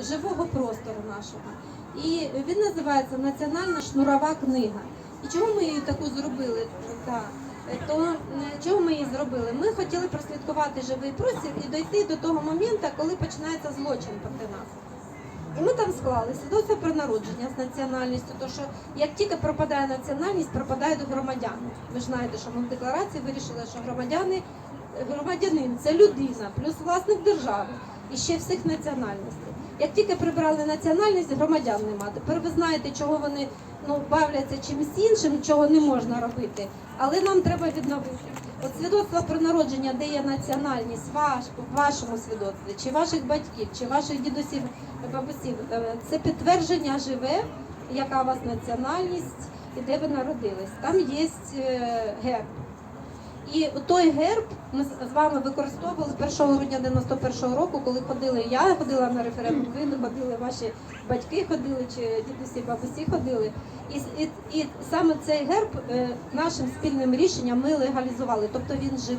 живого простору нашого. І він називається Національна шнурова книга. І чому ми її таку зробили? Так. То е, чого ми її зробили? Ми хотіли прослідкувати живий простір і дойти до того моменту, коли починається злочин проти нас. І ми там склали свідоцтво про народження з національністю, то що як тільки пропадає національність, пропадають громадяни. Ви ж знаєте, що ми в декларації вирішили, що громадяни, громадянин це людина, плюс власник держави і ще всіх національностей. Як тільки прибрали національність, громадян нема. Тепер ви знаєте, чого вони ну, бавляться чимось іншим, чого не можна робити. Але нам треба відновити. От свідоцтво про народження, де є національність ваш, в вашому свідоцтві, чи ваших батьків, чи ваших дідусів, бабусів, е, це підтвердження живе, яка у вас національність і де ви народились. Там є е, герб. І той герб ми з- вами використовували з 1 грудня 91-го року, коли ходили я ходила на референдум, ви ходили, ваші батьки ходили, чи дідусі, бабусі ходили. І, і, і саме цей герб е, нашим спільним рішенням ми легалізували, тобто він живий.